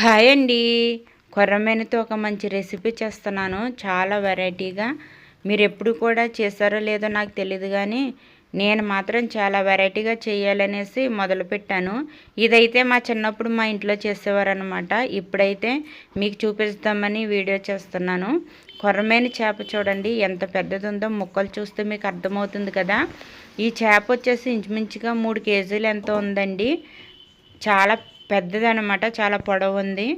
Hi అండి. కొర్రమేనతో ఒక మంచి రెసిపీ చేస్తున్నాను. చాలా వెరైటీగా. మీరు ఎప్పుడు కూడా చేశారో లేదో నాకు తెలియదు కానీ నేను మాత్రం చాలా వెరైటీగా చేయాలనేసి మొదలుపెట్టాను ఇదైతే మా చిన్నప్పుడు మా ఇంట్లో చేసేవారనమాట ఇప్పుడైతే మీకు చూపిస్తామని వీడియో చేస్తున్నాను. కొర్రమైన చేప చూడండి ఎంత పెద్దది ఉందో ముక్కలు చూస్తే మీకు అర్థమవుతుంది కదా. ఈ చేప వచ్చేసి ఇంచుమించుగా మూడు కేజీలు ఎంత ఉందండి. చాలా పెద్దదనమాట చాలా పొడవు ఉంది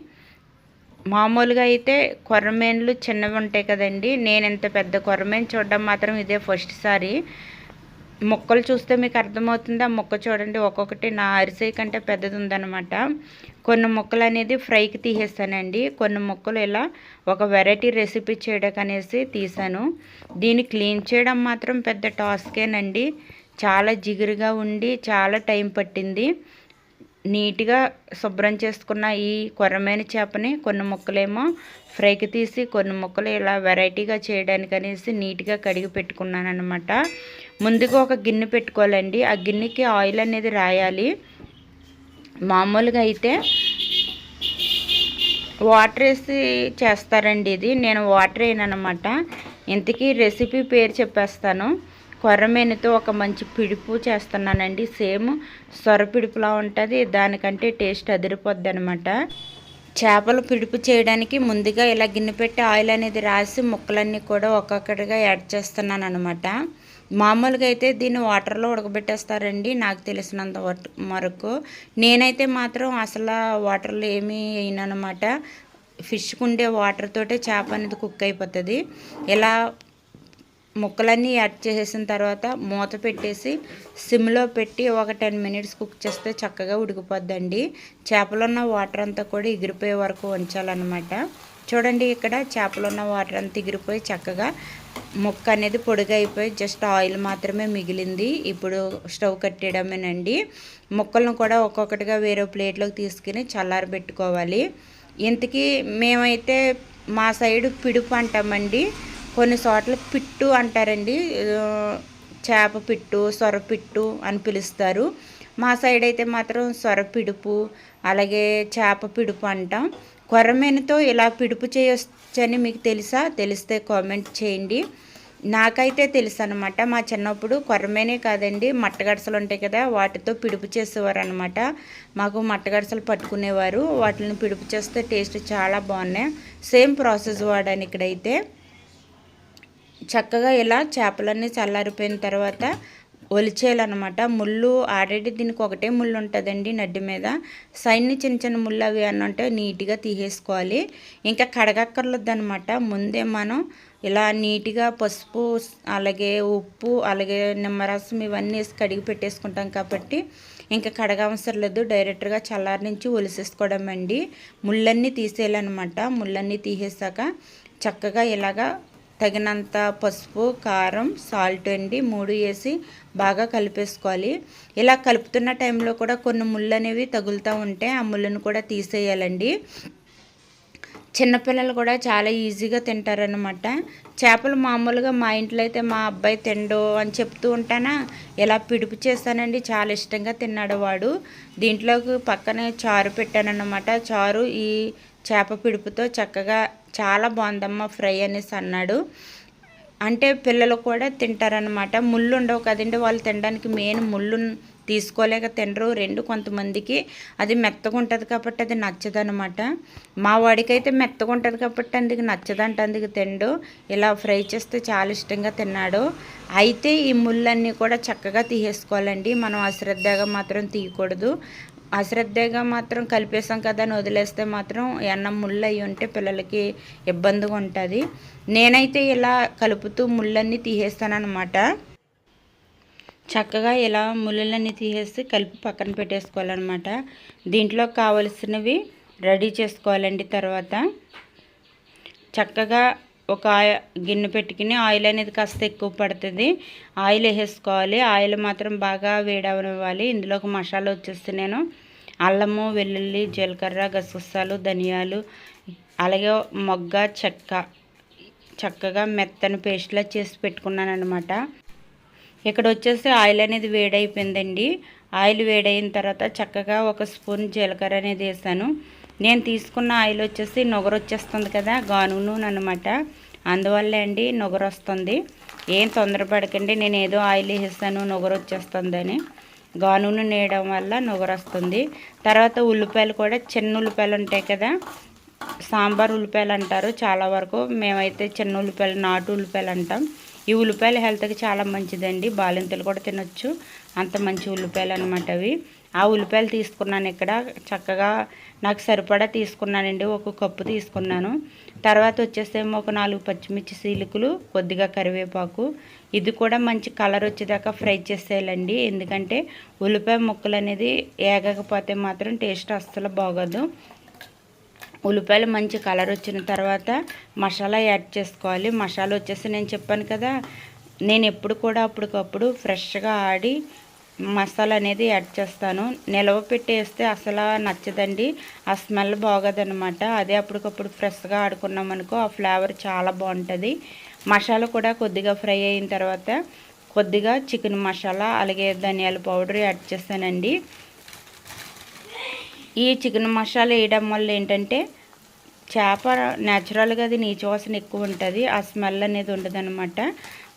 మామూలుగా అయితే కొర్రమేన్లు చిన్నవి ఉంటాయి కదండి. నేను ఇంత పెద్ద కొర్రమేన్ చూడడం మాత్రం ఇదే ఫస్ట్ సారి. మొక్కలు చూస్తే మీకు అర్థమవుతుంది ఆ మొక్క చూడండి ఒక్కొక్కటి నా అరిసే కంటే పెద్దది ఉందన్నమాట కొన్ని మొక్కలు అనేది ఫ్రైకి తీసేస్తానండి. కొన్ని మొక్కలు ఇలా ఒక వెరైటీ రెసిపీ చేయడం అనేసి తీసాను. దీన్ని క్లీన్ చేయడం మాత్రం పెద్ద టాస్కేనండి. చాలా జిగురుగా ఉండి చాలా టైం పట్టింది. నీట్గా శుభ్రం చేసుకున్న ఈ కొరమైన చేపని కొన్ని ముక్కలేమో ఫ్రైకి తీసి కొన్ని ముక్కలు ఇలా వెరైటీగా చేయడానికి అనేసి నీట్గా కడిగి పెట్టుకున్నాను అనమాట ముందుగా ఒక గిన్నె పెట్టుకోవాలండి. ఆ గిన్నెకి ఆయిల్ అనేది రాయాలి. మామూలుగా అయితే వాటర్ వేసి చేస్తారండి ఇది. నేను వాటర్ వేయనమాట ఇంతకీ రెసిపీ పేరు చెప్పేస్తాను. కొర్రమేనితో ఒక మంచి పిడుపు చేస్తున్నానండి. సేమ్ సొర పిడుపులా ఉంటుంది. దానికంటే టేస్ట్ అదిరిపోద్ది అనమాట చేపలు పిడుపు చేయడానికి ముందుగా ఇలా గిన్నె పెట్టి ఆయిల్ అనేది రాసి ముక్కలన్నీ కూడా ఒక్కొక్కటిగా యాడ్ చేస్తున్నాను అనమాట మామూలుగా అయితే దీన్ని వాటర్లో ఉడకబెట్టేస్తారండి నాకు తెలిసినంత వరకు. నేనైతే మాత్రం అసలు వాటర్లో ఏమీ అయినమాట ఫిష్కి ఉండే వాటర్ తోటే చేప అనేది కుక్ అయిపోతుంది. ఇలా ముక్కలన్నీ యాడ్ చేసేసిన తర్వాత మూత పెట్టేసి సిమ్లో పెట్టి ఒక టెన్ మినిట్స్ కుక్ చేస్తే చక్కగా ఉడికిపోద్దండి. చేపలున్న వాటర్ అంతా కూడా ఎగిరిపోయే వరకు ఉంచాలన్నమాట. చూడండి ఇక్కడ చేపలున్న వాటర్ అంతా ఎగిరిపోయి చక్కగా ముక్క అనేది పొడిగా అయిపోయి జస్ట్ ఆయిల్ మాత్రమే మిగిలింది. ఇప్పుడు స్టవ్ కట్టేయడమేనండి. ముక్కలను కూడా ఒక్కొక్కటిగా వేరే ప్లేట్లోకి తీసుకుని చల్లారబెట్టుకోవాలి ఇంతకీ మేమైతే మా సైడ్ పిడుపు అంటామండి. కొన్ని చోట్ల పిట్టు అంటారండి. చేప పిట్టు సొరపిట్టు అని పిలుస్తారు. మా సైడ్ అయితే మాత్రం సొర పిడుపు అలాగే చేప పిడుపు అంటాం. కొర్రమేనుతో ఇలా పిడుపు చేయొచ్చని మీకు తెలుసా? తెలిస్తే కామెంట్ చేయండి. నాకైతే తెలుసు అనమాట మా చిన్నప్పుడు కొరమేనే కాదండి మట్టగడసలు ఉంటాయి కదా వాటితో పిడుపు చేసేవారు అనమాట మాకు మట్టగడసలు పట్టుకునేవారు. వాటిని పిడుపు చేస్తే టేస్ట్ చాలా బాగున్నాయి. సేమ్ ప్రాసెస్ వాడాను ఇక్కడైతే. చక్కగా ఇలా చేపలన్నీ చల్లారిపోయిన తర్వాత ఒలిచేయాలన్నమాట. ముళ్ళు ఆల్రెడీ దీనికి ఒకటే ముళ్ళు ఉంటుందండి నడ్డి మీద. సైడ్ని చిన్న చిన్న ముళ్ళు అవి అని అంటే నీట్గా తీసేసుకోవాలి. ఇంకా కడగక్కర్లేదనమాట ముందే మనం ఇలా నీట్గా పసుపు అలాగే ఉప్పు అలాగే నిమ్మరసం ఇవన్నీ వేసి కడిగి పెట్టేసుకుంటాం కాబట్టి ఇంకా కడగవసరం లేదు డైరెక్ట్గా చల్లారి నుంచి ఒలిసేసుకోవడం అండి ముళ్ళన్నీ తీసేయాలన్నమాట. ముళ్ళన్నీ తీసేసాక చక్కగా ఇలాగా తగినంత పసుపు కారం సాల్ట్ అండి. మూడు వేసి బాగా కలిపేసుకోవాలి. ఇలా కలుపుతున్న టైంలో కూడా కొన్ని ముళ్ళు అనేవి తగులుతూ ఉంటే ఆ ముళ్ళను కూడా తీసేయాలండి. చిన్నపిల్లలు కూడా చాలా ఈజీగా తింటారనమాట చేపలు మామూలుగా మా ఇంట్లో అయితే మా అబ్బాయి తిండు అని చెప్తూ ఉంటానా? ఇలా పిడుపు చేస్తానండి చాలా ఇష్టంగా తిన్నాడు వాడు. దీంట్లోకి పక్కనే చారు పెట్టానన్నమాట. చారు ఈ చేప పిడుపుతో చక్కగా చాలా బాగుందమ్మా ఫ్రై అనేసి అన్నాడు. అంటే పిల్లలు కూడా తింటారనమాట ముళ్ళు ఉండవు కదండి వాళ్ళు తినడానికి మెయిన్ ముళ్ళు తీసుకోలేక తినరు. రెండు కొంతమందికి అది మెత్తగా ఉంటుంది కాబట్టి అది నచ్చదనమాట మా వాడికైతే మెత్తగా ఉంటుంది కాబట్టి అందుకు నచ్చదంట అందుకు తిండు. ఇలా ఫ్రై చేస్తే చాలా ఇష్టంగా తిన్నాడు. అయితే ఈ ముళ్ళన్నీ కూడా చక్కగా తీసేసుకోవాలండి. మనం అశ్రద్ధగా మాత్రం తీయకూడదు. అశ్రద్ధగా మాత్రం కలిపేసాం కదా అని వదిలేస్తే మాత్రం ఎన్నం ముళ్ళు అయి ఉంటే పిల్లలకి ఇబ్బందిగా ఉంటుంది. నేనైతే ఇలా కలుపుతూ ముళ్ళన్నీ తీసేస్తానమాట చక్కగా ఇలా ముళ్ళన్నీ తీసేసి కలిపి పక్కన పెట్టేసుకోవాలన్నమాట. దీంట్లో కావలసినవి రెడీ చేసుకోవాలండి తర్వాత. చక్కగా ఒక గిన్నె పెట్టుకుని ఆయిల్ అనేది కాస్త ఎక్కువ పడుతుంది. ఆయిల్ వేసేసుకోవాలి. ఆయిల్ మాత్రం బాగా వేడవనివ్వాలి. ఇందులో ఒక మసాలా వచ్చేసి నేను అల్లము వెల్లుల్లి జీలకర్ర గసగసాలు ధనియాలు అలాగే మొగ్గ చెక్క. చక్కగా మెత్తని పేస్ట్లా చేసి పెట్టుకున్నాను అనమాట ఇక్కడ వచ్చేసి ఆయిల్ అనేది వేడైపోయిందండి. ఆయిల్ వేడైన తర్వాత చక్కగా ఒక స్పూన్ జీలకర్ర అనేది వేసాను. నేను తీసుకున్న ఆయిల్ వచ్చేసి నొగరు వచ్చేస్తుంది కదా గాను నూనె అనమాట అందువల్లే అండి నొగరు వస్తుంది. ఏం తొందరపడకండి నేను ఏదో ఆయిల్ వేసేస్తాను నొగరు వచ్చేస్తుందని. గానును నేయడం వల్ల నుగరొస్తుంది. వస్తుంది తర్వాత ఉల్లిపాయలు కూడా చిన్న ఉల్లిపాయలు ఉంటాయి కదా సాంబార్ ఉల్లిపాయలు అంటారు. చాలా వరకు మేమైతే చిన్న ఉల్లిపాయలు నాటు ఉల్లిపాయలు అంటాం. ఈ ఉల్లిపాయలు హెల్త్కి చాలా మంచిదండి. బాలింతలు కూడా తినొచ్చు. అంత మంచి ఉల్లిపాయలు అనమాట అవి. ఆ ఉల్లిపాయలు తీసుకున్నాను ఇక్కడ. చక్కగా నాకు సరిపడా తీసుకున్నానండి. ఒక కప్పు తీసుకున్నాను. తర్వాత వచ్చేసేమో ఒక నాలుగు పచ్చిమిర్చి సీలుకులు కొద్దిగా కరివేపాకు. ఇది కూడా మంచి కలర్ వచ్చేదాకా ఫ్రై చేసేయాలండి. ఎందుకంటే ఉల్లిపాయ ముక్కలు అనేది ఏగకపోతే మాత్రం టేస్ట్ అస్సలు బాగోదు. ఉల్లిపాయలు మంచి కలర్ వచ్చిన తర్వాత మసాలా యాడ్ చేసుకోవాలి. మసాలా వచ్చేసి నేను చెప్పాను కదా నేను ఎప్పుడు కూడా అప్పటికప్పుడు ఫ్రెష్గా ఆడి మసాలా అనేది యాడ్ చేస్తాను. నిలవ పెట్టేస్తే అసలు నచ్చదండి. ఆ స్మెల్ బాగోదనమాట అదే అప్పటికప్పుడు ఫ్రెష్గా ఆడుకున్నాం అనుకో ఆ ఫ్లేవర్ చాలా బాగుంటుంది. మసాలా కూడా కొద్దిగా ఫ్రై అయిన తర్వాత కొద్దిగా చికెన్ మసాలా అలాగే ధనియాల పౌడర్ యాడ్ చేస్తానండి. ఈ చికెన్ మసాలా వేయడం వల్ల ఏంటంటే చేప న్యాచురల్గా అది నీచు వాసన ఎక్కువ ఉంటుంది. ఆ స్మెల్ అనేది ఉండదు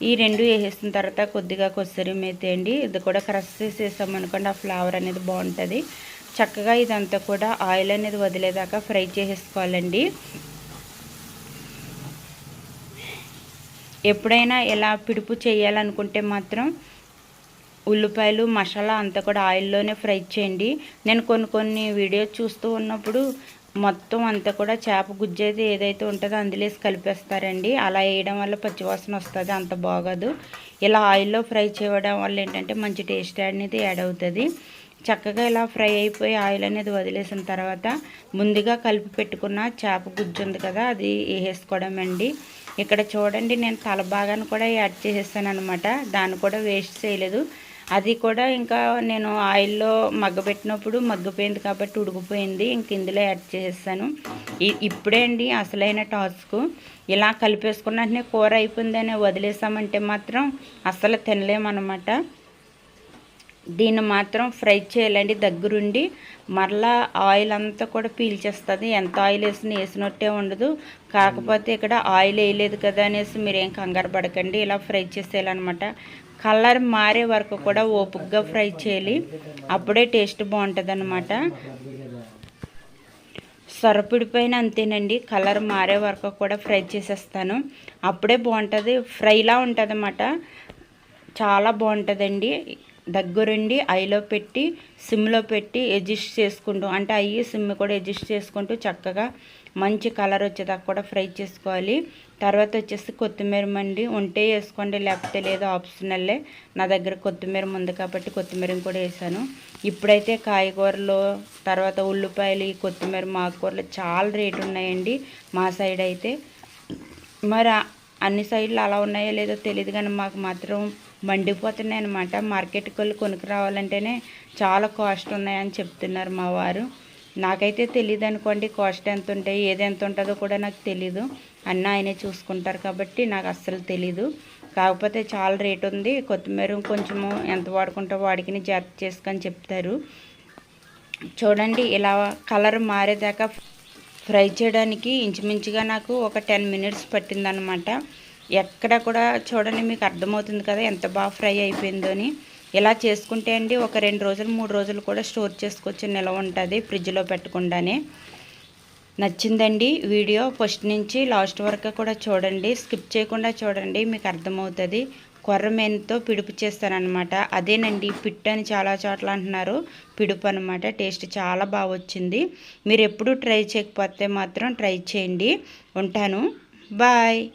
ఈ రెండు వేసేసిన తర్వాత కొద్దిగా కొసరి అండి. ఇది కూడా క్రష్ చేసేసామనుకోండి ఆ ఫ్లేవర్ అనేది బాగుంటుంది. చక్కగా ఇదంతా కూడా ఆయిల్ అనేది వదిలేదాకా ఫ్రై చేసేసుకోవాలండి. ఎప్పుడైనా ఇలా పిడుపు చేయాలనుకుంటే మాత్రం ఉల్లిపాయలు మసాలా అంతా కూడా ఆయిల్లోనే ఫ్రై చేయండి. నేను కొన్ని కొన్ని వీడియోస్ చూస్తూ ఉన్నప్పుడు మొత్తం అంతా కూడా చేప గుజ్జు అయితే ఏదైతే ఉంటుందో అందులోసి కలిపేస్తారండి. అలా వేయడం వల్ల పచ్చివాసన వస్తుంది అంత బాగోదు. ఇలా ఆయిల్లో ఫ్రై చేయడం వల్ల ఏంటంటే మంచి టేస్ట్ అనేది యాడ్ అవుతుంది. చక్కగా ఇలా ఫ్రై అయిపోయి ఆయిల్ అనేది వదిలేసిన తర్వాత ముందుగా కలిపి పెట్టుకున్న చేప గుజ్జు ఉంది కదా అది వేసేసుకోవడం అండి. ఇక్కడ చూడండి నేను తల భాగాన్ని కూడా యాడ్ చేసేసాను అనమాట దాన్ని కూడా వేస్ట్ చేయలేదు. అది కూడా ఇంకా నేను ఆయిల్లో మగ్గబెట్టినప్పుడు మగ్గిపోయింది కాబట్టి ఉడికిపోయింది. ఇంక ఇందులో యాడ్ చేసేసాను. ఇప్పుడే అండి అసలైన టాస్క్. ఇలా కలిపేసుకున్న కూర అయిపోయిందని వదిలేసామంటే మాత్రం అసలు తినలేమన్నమాట. దీన్ని మాత్రం ఫ్రై చేయాలండి. దగ్గరుండి మరలా ఆయిల్ అంతా కూడా పీల్చేస్తుంది. ఎంత ఆయిల్ వేసిన వేసినట్టే ఉండదు. కాకపోతే ఇక్కడ ఆయిల్ వేయలేదు కదా అనేసి మీరేం కంగారు పడకండి. ఇలా ఫ్రై చేసేయాలన్నమాట. కలర్ మారే వరకు కూడా ఓపుగ్గా ఫ్రై చేయాలి. అప్పుడే టేస్ట్ బాగుంటుంది అనమాట సొరపిడి పైన అంతేనండి. కలర్ మారే వరకు కూడా ఫ్రై చేసేస్తాను. అప్పుడే బాగుంటుంది. ఫ్రైలా ఉంటుంది అన్నమాట చాలా బాగుంటుందండి. దగ్గరుండి ఐలో పెట్టి సిమ్లో పెట్టి అడ్జస్ట్ చేసుకుంటూ అంటే అయ్యి సిమ్ కూడా అడ్జస్ట్ చేసుకుంటూ చక్కగా మంచి కలర్ వచ్చేదాకా కూడా ఫ్రై చేసుకోవాలి. తర్వాత వచ్చేసి కొత్తిమీర మండి ఉంటే వేసుకోండి లేకపోతే లేదో ఆప్షనల్లే నా దగ్గర కొత్తిమీర ఉంది కాబట్టి కొత్తిమీర కూడా వేసాను. ఇప్పుడైతే కాయగూరలు తర్వాత ఉల్లిపాయలు కొత్తిమీర మాకూరలు చాలా రేటు ఉన్నాయండి మా సైడ్ అయితే. మరి అన్ని సైడ్లు అలా ఉన్నాయో లేదో తెలియదు కానీ మాకు మాత్రం మండిపోతున్నాయి అనమాట మార్కెట్కి వెళ్ళి కొనుక్కు రావాలంటేనే చాలా కాస్ట్ ఉన్నాయని చెప్తున్నారు మా వారు. నాకైతే తెలియదు అనుకోండి కాస్ట్ ఎంత ఉంటాయి ఏది ఎంత ఉంటుందో కూడా నాకు తెలీదు. అన్న ఆయనే చూసుకుంటారు కాబట్టి నాకు అస్సలు తెలీదు. కాకపోతే చాలా రేట్ ఉంది. కొత్తిమీర కొంచెము ఎంత వాడుకుంటా వాడికి జాగ్రత్త చేసుకొని చెప్తారు. చూడండి ఇలా కలర్ మారేదాకా ఫ్రై చేయడానికి ఇంచుమించుగా నాకు ఒక టెన్ మినిట్స్ పట్టిందనమాట ఎక్కడ కూడా చూడండి మీకు అర్థమవుతుంది కదా ఎంత బాగా ఫ్రై అయిపోయిందో అని. ఇలా చేసుకుంటే అండి ఒక రెండు రోజులు మూడు రోజులు కూడా స్టోర్ చేసుకొచ్చి నిలవ ఉంటుంది ఫ్రిడ్జ్లో పెట్టకుండానే. నచ్చిందండి వీడియో. ఫస్ట్ నుంచి లాస్ట్ వరకు కూడా చూడండి స్కిప్ చేయకుండా చూడండి మీకు అర్థమవుతుంది. కొర్రమేనుతో పిడుపు చేస్తానమాట అదేనండి పిట్ అని చాలా చోట్ల అంటున్నారు. పిడుపు అనమాట టేస్ట్ చాలా బాగా వచ్చింది. మీరు ఎప్పుడు ట్రై చేయకపోతే మాత్రం ట్రై చేయండి. ఉంటాను. బాయ్.